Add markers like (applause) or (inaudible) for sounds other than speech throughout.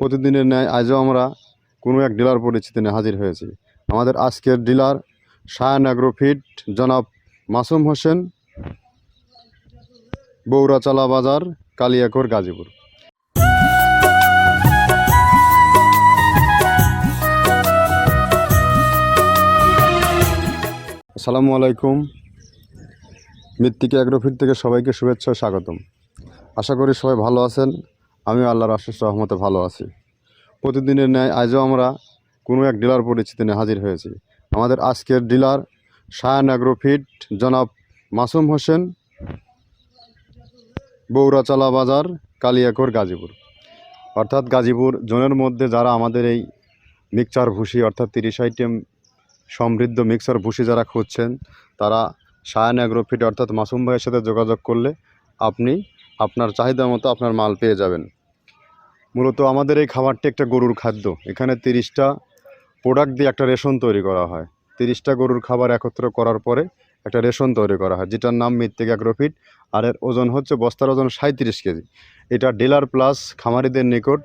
প্রতিদিনের ন্যায় আজও আমরা কোনো এক ডিলার পরিচিতি নিয়ে হাজির হয়েছি। আমাদের আজকের ডিলার সায়ান অ্যাগ্রোফিট, জনাব মাসুম হোসেন, বৌরাচালা বাজার, কালিয়াকোর, গাজীপুর। আসসালামু আলাইকুম। মৃত্তিকা অ্যাগ্রোফিট থেকে সবাইকে শুভেচ্ছা স্বাগতম। আশা করি সবাই ভালো আছেন। আমিও আল্লাহর আশিস রহমতে ভালো আছি। প্রতিদিনের ন্যায় আজও আমরা কোনো এক ডিলার পরিচিতি নিয়ে হাজির হয়েছি। আমাদের আজকের ডিলার সায়ান অ্যাগ্রোফিট, জনাব মাসুম হোসেন, বৌরাচালা বাজার, কালিয়াকোর, গাজীপুর। অর্থাৎ গাজীপুর জোনের মধ্যে যারা আমাদের এই মিক্সচার ভুসি অর্থাৎ তিরিশ আইটেম সমৃদ্ধ মিক্সার ভুসি যারা খুঁজছেন, তারা সায়ান অ্যাগ্রোফিট, অর্থাৎ মাসুম ভাইয়ের সাথে যোগাযোগ করলে আপনি আপনার চাহিদা মতো আপনার মাল পেয়ে যাবেন। মূলত আমাদের এই খাবারটি একটা গরুর খাদ্য। এখানে তিরিশটা প্রোডাক্ট দিয়ে একটা রেশন তৈরি করা হয়। তিরিশটা গরুর খাবার একত্র করার পরে একটা রেশন তৈরি করা হয়, যেটার নাম মৃত্তিক অ্যাগ্রোফিট আর এর ওজন হচ্ছে, বস্তার ওজন সাঁত্রিশ কেজি। এটা ডিলার প্লাস খামারিদের নিকট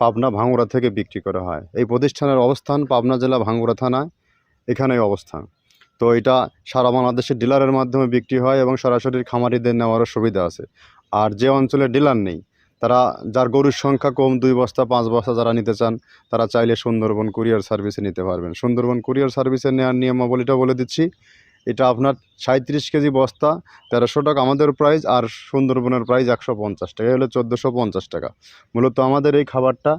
পাবনা ভাঙ্গুড়া থেকে বিক্রি করা হয়। এই প্রতিষ্ঠানের অবস্থান পাবনা জেলা ভাঙ্গুড়া থানায় এখানেই অবস্থান। তো এটা সারা বাংলাদেশের ডিলারের মাধ্যমে বিক্রি হয় এবং সরাসরি খামারিদের নেওয়ারও সুবিধা আছে। আর যে অঞ্চলে ডিলার নেই তারা, যার গরুর সংখ্যা কম দুই বস্তা, পাঁচ বস্তা যারা নিতে চান, তারা চাইলে সুন্দরবন কুরিয়ার সার্ভিসে নিতে পারবেন। সুন্দরবন কুরিয়ার সার্ভিসে নেওয়ার নিয়মাবলীটা বলে দিচ্ছি। এটা আপনার সাঁত্রিশ কেজি বস্তা, তেরোশো টাকা আমাদের প্রাইস আর সুন্দরবনের প্রাইস একশো পঞ্চাশ টাকা। হলো চোদ্দোশো পঞ্চাশ টাকা। মূলত আমাদের এই খাবারটা,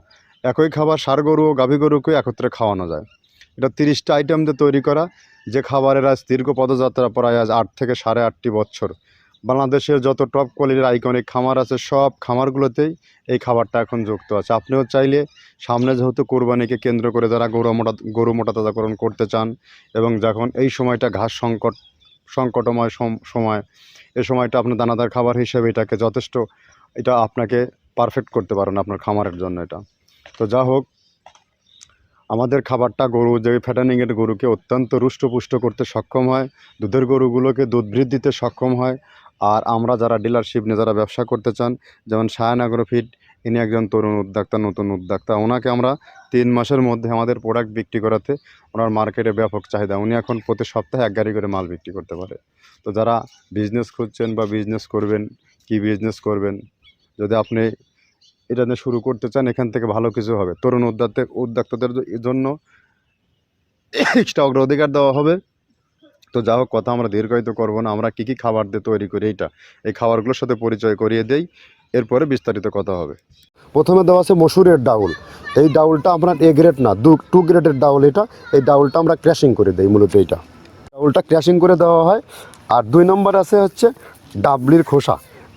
একই খাবার সার গরু ও গাভী গরুকে একত্রে খাওয়ানো যায়। এটা তিরিশটা আইটেম দিয়ে তৈরি করা। যে খাবারের আজ দীর্ঘ পদযাত্রা প্রায় আজ আট থেকে সাড়ে আটটি বছর। বাংলাদেশের যত টপ কোয়ালিটির আইকনিক খামার আছে, সব খামারগুলোতেই এই খাবারটা এখন যুক্ত আছে। আপনিও চাইলে সামনে যেহেতু কোরবানিকে কেন্দ্র করে যারা গরু মোটা গরু মোটা তাজাকরণ করতে চান এবং যখন এই সময়টা ঘাস সংকট, সংকটময় সম- সময় এই সময়টা আপনি দানাদার খাবার হিসেবে এটাকে যথেষ্ট, এটা আপনাকে পারফেক্ট করতে পারেন আপনার খামারের জন্য এটা। তো যা হোক, আমাদের খাবারটা গরু, যে ফ্যাটানিংয়ের গরুকে অত্যন্ত রুষ্টপুষ্ট করতে সক্ষম হয়, দুধের গরুগুলোকে দুধ বৃদ্ধিতে সক্ষম হয় আর আমরা যারা ডিলারশিপ নিয়ে যারা ব্যবসা করতে চান, যেমন সায়ান অ্যাগ্রোফিট ইনি একজন তরুণ উদ্যোক্তা, নতুন উদ্যোক্তা। ওনাকে আমরা তিন মাসের মধ্যে আমাদের প্রোডাক্ট বিক্রি করাতে ওনার মার্কেটে ব্যাপক চাহিদা। উনি এখন প্রতি সপ্তাহে এক গাড়ি করে মাল বিক্রি করতে পারে। তো যারা বিজনেস খুঁজছেন বা বিজনেস করবেন, কি বিজনেস করবেন, যদি আপনি এটা নিয়ে শুরু করতে চান, এখান থেকে ভালো কিছু হবে। তরুণ উদ্যোক্তা, উদ্যোক্তাদের জন্য এক্সট্রা অগ্রাধিকার দেওয়া হবে। তো যা হোক, কথা আমরা দীর্ঘায়িত করব না। আমরা কী কী খাবার দিয়ে তৈরি করি এইটা, এই খাবারগুলোর সাথে পরিচয় করিয়ে দেই, এরপরে বিস্তারিত কথা হবে। প্রথমে দেওয়া আছে মসুরের ডাউল। এই ডাউলটা আপনার এ গ্রেড না, দু, টু গ্রেডের ডাউল এটা। এই ডাউলটা আমরা ক্র্যাশিং করে দিই মূলত এইটা। ডাউলটা ক্র্যাশিং করে দেওয়া হয়। আর দুই নম্বর আছে হচ্ছে ডাবলির খোসা।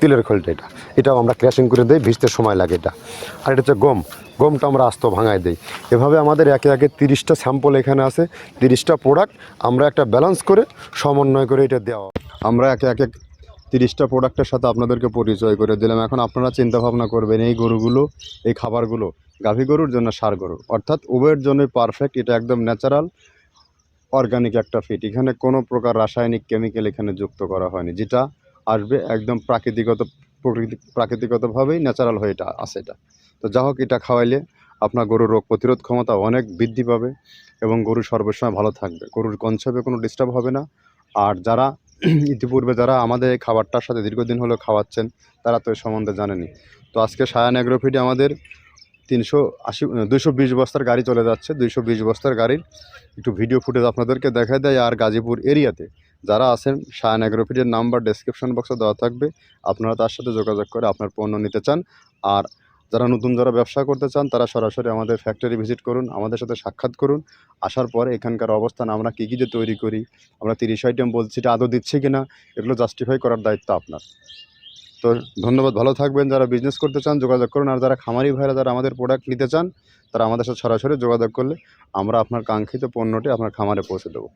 তিলের খোলটা এটা। এটাও আমরা ক্র্যাশিং করে দিই, ভিজতে সময় লাগে এটা। আর এটা হচ্ছে গম। গমটা আমরা আস্ত ভাঙায় দিই। এভাবে আমাদের একে একে তিরিশটা স্যাম্পল এখানে আছে, তিরিশটা প্রোডাক্ট আমরা একটা ব্যালেন্স করে সমন্বয় করে এটা দেওয়া। আমরা একে একে তিরিশটা প্রোডাক্টের সাথে আপনাদেরকে পরিচয় করে দিলাম। এখন আপনারা চিন্তা ভাবনা করবেন, এই গরুগুলো, এই খাবারগুলো গাভী গরুর জন্য সার গরু। অর্থাৎ উভয়ের জন্যই পারফেক্ট এটা একদম ন্যাচারাল অর্গানিক একটা ফিট এখানে কোনো প্রকার রাসায়নিক কেমিক্যাল এখানে যুক্ত করা হয়নি। যেটা আসবে একদম প্রাকৃতিকত প্রকৃতি প্রাকৃতিকতভাবেই ন্যাচারাল হয়ে এটা আসে এটা। তো যা হোক এটা খাওয়াইলে আপনার গরুর রোগ প্রতিরোধ ক্ষমতা অনেক বৃদ্ধি পাবে এবং গরু সর্বসময় ভালো থাকবে। গরুর কনসেপে কোনো ডিস্টার্ব হবে না। আর যারা (clears throat) ইতিপূর্বে যারা আমাদের এই খাবারটার সাথে দীর্ঘদিন হলো খাওয়াচ্ছেন, তারা তো এই সম্বন্ধে জানেনি। তো আজকে সায়ান অ্যাগ্রোফিডে আমাদের তিনশো আশি, দুইশো বিশ বস্তার গাড়ি চলে যাচ্ছে। দুইশো বিশ বস্তার গাড়ির একটু ভিডিও ফুটেজ আপনাদেরকে দেখা দেয় আর গাজীপুর এরিয়াতে। যারা আছেন সায়ান অ্যাগ্রোফিডের নাম্বার ডেসক্রিপশন বক্সে দেওয়া থাকবে। আপনারা তার সাথে যোগাযোগ করে আপনার পণ্য নিতে চান। আর যারা নতুন যারা ব্যবসা করতে চান, তারা সরাসরি আমাদের ফ্যাক্টরি ভিজিট করুন, আমাদের সাথে সাক্ষাৎ করুন। আসার পরে এখানকার অবস্থান আমরা কী কী যে তৈরি করি, আমরা তিরিশ আইটেম বলছি, এটা আদৌ দিচ্ছি কিনা, এগুলো জাস্টিফাই করার দায়িত্ব আপনার। তো ধন্যবাদ, ভালো থাকবেন। যারা বিজনেস করতে চান, যোগাযোগ করুন। আর যারা খামারি ভাইরা, যারা আমাদের প্রোডাক্ট নিতে চান, তারা আমাদের সাথে সরাসরি যোগাযোগ করলে আমরা আপনার কাঙ্ক্ষিত পণ্যটি আপনার খামারে পৌঁছে দেবো।